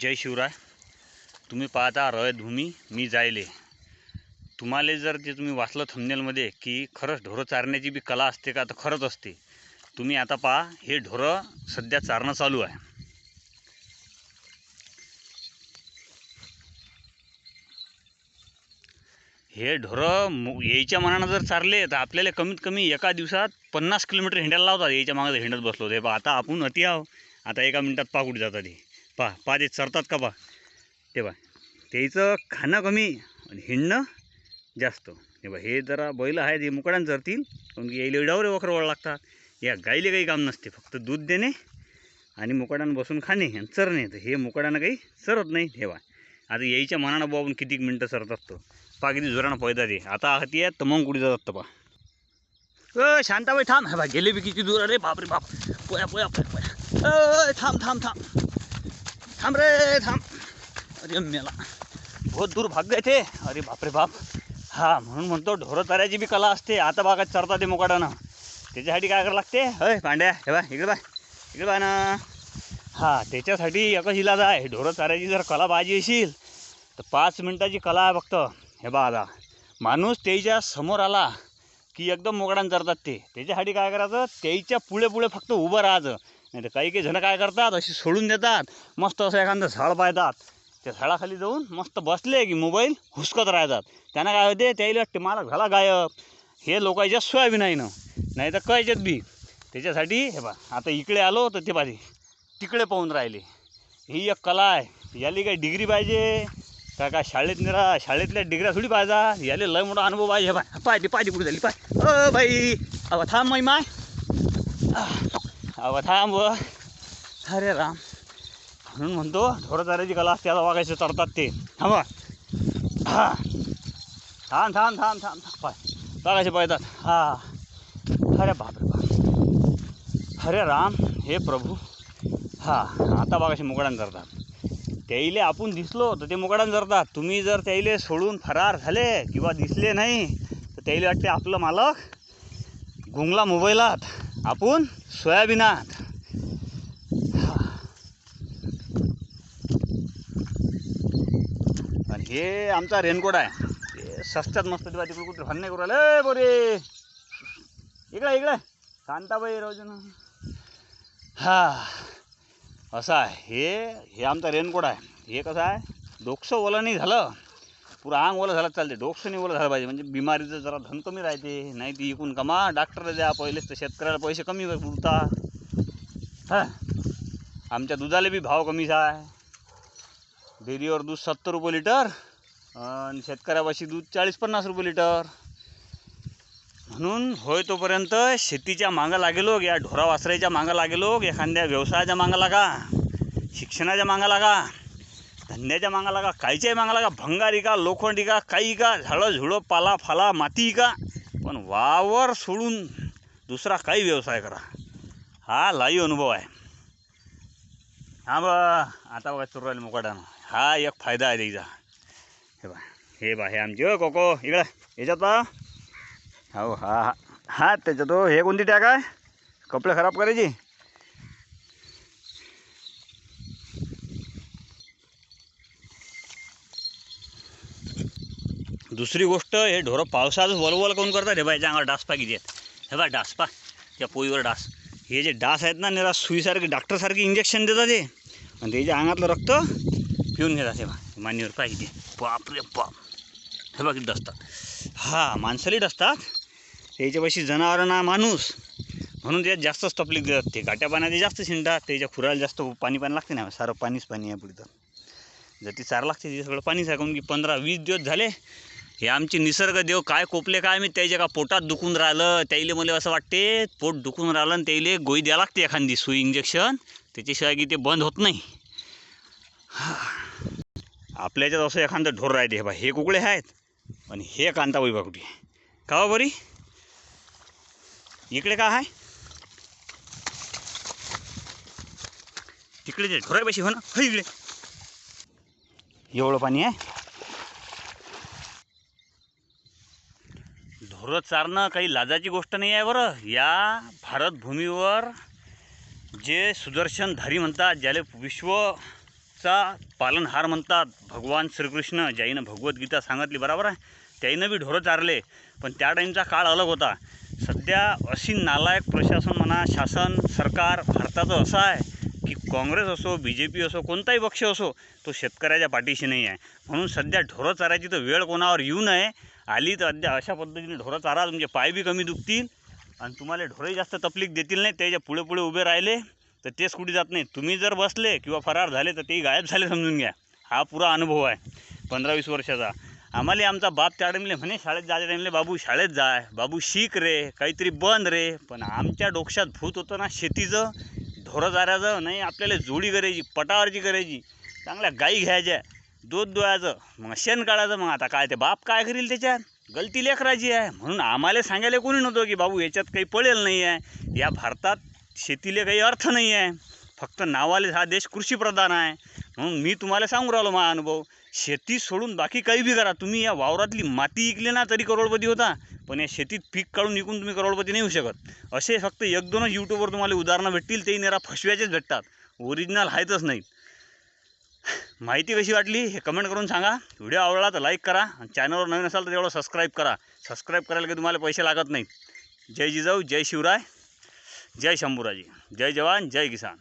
जय शिवराय. तुम्ही पाहता रयतभूमी मी जायले. तुम्हाला जर ते तुम्ही वाचलं थंबनेलमध्ये की खरंच ढोरं चारण्याची बी कला असते का तर खरंच असते. तुम्ही आता पहा हे ढोरं सध्या चारणं चालू आहे. हे ढोरं मु- यायच्या मनानं जर चारले तर आपल्याला कमीत कमी एका दिवसात पन्नास किलोमीटर हिंडायला लावतात. यायच्या मागं हिंडत बसलो ते पहा आता आपण अति आहो आता एका मिनटात पाकूट जातात हे पहा पहा ते चरतात का पा ते पहा त्याचं खाणं कमी आणि हिंडणं जास्त. हे बा हे जरा बैल आहेत हे मुकड्यानं चरतील. कारण की यायला एवढ्यावर वखर वळ लागतात. या गाईले काही काम नसते फक्त दूध देणे आणि मुकड्यानं बसून खाणे आणि चरणे. तर हे मुकड्यानं काही चरत नाही ठेवा आता यायच्या मनानं बाबून कितीक किती मिनटं चरतात तो पा किती जोरानं पैदा दे आता हाती आहेत तर मग कुठे जातात तर अ शांताबाई थांब. हा बा गेले बी किती दूर. अरे बापरे बाप. पोया पोया पोया पोया. अ थांब थांब थांब. थांब रे थांब. अरे मेला. बहुत दूर भाग गए थे. अरे बापरे बाप. हा म्हणून म्हणतो ढोरं चाऱ्याची बी कला असते. आता भागात चरतात ते मुकाडानं त्याच्यासाठी काय करावं लागते? होय पांड्या हे बा इकडे बा इकडे बा ना. हा त्याच्यासाठी एकच इलाज आहे. ढोरं चारायची जर कला पाहिजे असेल तर पाच मिनटाची कला आहे फक्त. हे बा आता. माणूस त्याच्यासमोर आला की एकदम मोकडान चरतात ते. त्याच्यासाठी काय करायचं? त्याच्या पुढे पुढे फक्त उभं राहायचं. नाही तर काही काही जणं काय करतात अशी सोडून देतात मस्त असं एखादं झाड पाहतात. त्या झाडाखाली जाऊन मस्त बसले की मोबाईल हुसकत राहतात. त्यांना काय होते त्याला वाटते मला झाला गायब. हे लोकांच्या सोयाबीन आहे ना नाही तर कळच्यात बी. त्याच्यासाठी हे बा आता इकडे आलो तर ते पाहिजे तिकडे पाहून राहिले. ही एक कला आहे. याली काही डिग्री पाहिजे? का काय शाळेत निरा शाळेतल्या डिग्र्या थोडी पाहिजे? याले लय मोठा अनुभव पाहिजे हे बाय पाहिजे पाहिजे कुठे झाली पाय अ बाई. अव थांब मै माय. अव थांब अरे राम. म्हणून म्हणतो थोडं कला असते आता वागायचं चढतात ते. थांबा हा. थांब थांब थांब थांब थांब. पाय. बघायचे पळतात हा. अरे बापरे बाप. अरे राम हे प्रभू. हा आता बघायचे मुकडान करतात त्याईले आपण दिसलो तर ते मुकडान जरतात तुम्ही जर त्याईले सोडून फरार झाले किंवा दिसले नाही तर त्याईले वाटते आपलं मालक गुंगला मोबाईलात. आपण सोयाबीनात हा. आणि हे आमचा रेनकोट आहे. हे सस्त्यात मस्त दिवा तिकडे कुठे भांडणे करू लय बोरे इकडे इकडे. कांताबाई राहू हा. असं आहे. हे हे आमचा रेनकोट आहे. हे कसं आहे? डोकसं ओलं नाही झालं. पुरा अंग ओलं झालं चालते डोकसं नाही ओलं झालं पाहिजे. म्हणजे बिमारीचं जरा धन कमी राहते. नाही ती इकून कमा. डॉक्टरला द्या पहिलेच तर शेतकऱ्याला पैसे कमी उरता. हा? आमच्या दुधाला बी भाव कमीच आहे. डेअरीवर दूध सत्तर रुपये लिटर आणि शेतकऱ्यापाशी दूध चाळीस पन्नास रुपये लिटर. म्हणून होय तोपर्यंत शेतीच्या मागं लागेलो हो. या ढोरा वासऱ्याच्या मागं लागेलो हो. एखाद्या व्यवसायाच्या मागं लागा. शिक्षणाच्या मागं लागा. धंद्याच्या मागं लागा काहीच्याही मागं लागा भंगारी का लोखंडी का काही का झाडं झुडं पाला फाला माती का? पण वावर सोडून दुसरा काही व्यवसाय करा. हा लाईव अनुभव आहे. हा बा आता बघा चुरायला मुकाटानं हा एक फायदा आहे त्याचा. हे बा हे बा हे आमचे हो, कोको इकडं याच्यात हो हा हा हा त्याच्यात हो हे कोणती टॅग आहे? कपडे खराब करायची? दुसरी गोष्ट हे ढोरं पावसाळ्यात वलवल काऊन करतात. हे बा याच्या अंगावर डास पा किती आहेत. हे बा डास पा. त्या पोईवर डास. हे जे डास आहेत ना निरा सुईसारखे डॉक्टरसारखे इंजेक्शन देतात ते आणि त्याच्या अंगातलं रक्त पिऊन घेतात हे बा. मान्यवर पाहिजे बापरे बाप हे बा किती डसतात. हा माणसाली डसतात. त्याच्यापाशी जनावरं ना माणूस. म्हणून त्यात जास्तच तपलीक देतात. ते गाट्या पाण्यात जास्त शिंडतात. त्याच्या खुराला जास्त पाणी पाणी लागते ना सारं पाणीच पाणी आहे पुढे. तर जर ती चार लागते तिथे सगळं पाणीच आहे काऊन की पंधरा वीस दिवस झाले हे आमचे निसर्ग देव काय कोपले काय मी त्याच्या का पोटात दुखून राहिलं. त्याईले मला असं वाटते पोट दुखून राहिलं आणि त्याईले गोळी द्यावं लागते एखादी सुई इंजेक्शन त्याच्याशिवाय की ते बंद होत नाही. आपल्या याच्यात असं एखादं ढोर राहते हे बा हे कुकडे आहेत? आणि हे कांताबाई बा कुठे. का बा बरी? इकडे का आहे? तिकडे ते ढोरापाशी हो ना. हो इकडे. एवढं पाणी आहे? ढोरं चारणं काही लाजाची गोष्ट नाही आहे बरं. या भारतभूमीवर जे सुदर्शनधारी म्हणतात ज्याले विश्वचा पालनहार म्हणतात भगवान श्रीकृष्ण ज्याईनं भगवद्गीता सांगितली बरोबर आहे? त्याईनं बी ढोरं चारले. पण त्या टाईमचा काळ अलग होता. सध्या अशी नालायक प्रशासन म्हणा शासन सरकार भारताचं असं आहे की काँग्रेस असो बी जे पी असो कोणताही पक्ष असो तो शेतकऱ्याच्या पाठीशी नाही आहे. म्हणून सध्या ढोरं चारायची तर वेळ कोणावर येऊ नये. आली तर अद्या अशा पद्धतीने ढोरं चारा तुमचे पाय बी कमी दुखतील आणि तुम्हाला ढोरंही जास्त तकलीफ देतील नाही. त्याच्या पुढे पुढे उभे राहिले तर तेच कुठे जात नाही तुम्ही जर बसले किंवा फरार झाले तर तेही गायब झाले समजून घ्या. हा पुरा अनुभव आहे पंधरा वीस वर्षाचा. आम्हाला आमचा बाप त्या टाईमले म्हणे शाळेत जायच्या टाईमले बाबू शाळेत जाय बाबू शिक रे काहीतरी बंद रे. पण आमच्या डोक्यात भूत होतं ना शेतीचं ढोरं चाऱ्याचं नाही आपल्याला जोडी करायची पटावरची करायची. चांगल्या गाई घ्यायच्या. दूध दोयाचं मग शेण काढायचं. मग आता काय ते बाप काय करील त्याच्यात? गलती लेकराची आहे. म्हणून आम्हाला सांगायला कोणी नव्हतं की बाबू याच्यात काही पडेल नाही आहे. या भारतात शेतीला काही अर्थ नाही आहे. फक्त नावाले हा देश कृषीप्रधान आहे. म्हणून मी तुम्हाला सांगू राहिलो माझा अनुभव. शेती सोडून बाकी काही बी करा. तुम्ही या वावरातली माती इकली ना तरी करोडपती होता. पण या शेतीत पीक काढून विकून तुम्ही करोडपती नाही होऊ शकत. असे फक्त एक दोनच यूट्यूबवर तुम्हाला उदाहरणं भेटतील. तेही नेरा फसव्याचेच भेटतात. ओरिजिनल आहेतच नाहीत माहिती कशी वाटली हे कमेंट करून सांगा. व्हिडिओ आवडला तर लाईक करा आणि चॅनलवर नवीन असाल तर तेवढं सबस्क्राईब करा. सबस्क्राईब करायला की तुम्हाला पैसे लागत नाहीत जय जिजाऊ जय शिवराय जय शंभूराजी. जय जवान जय किसान.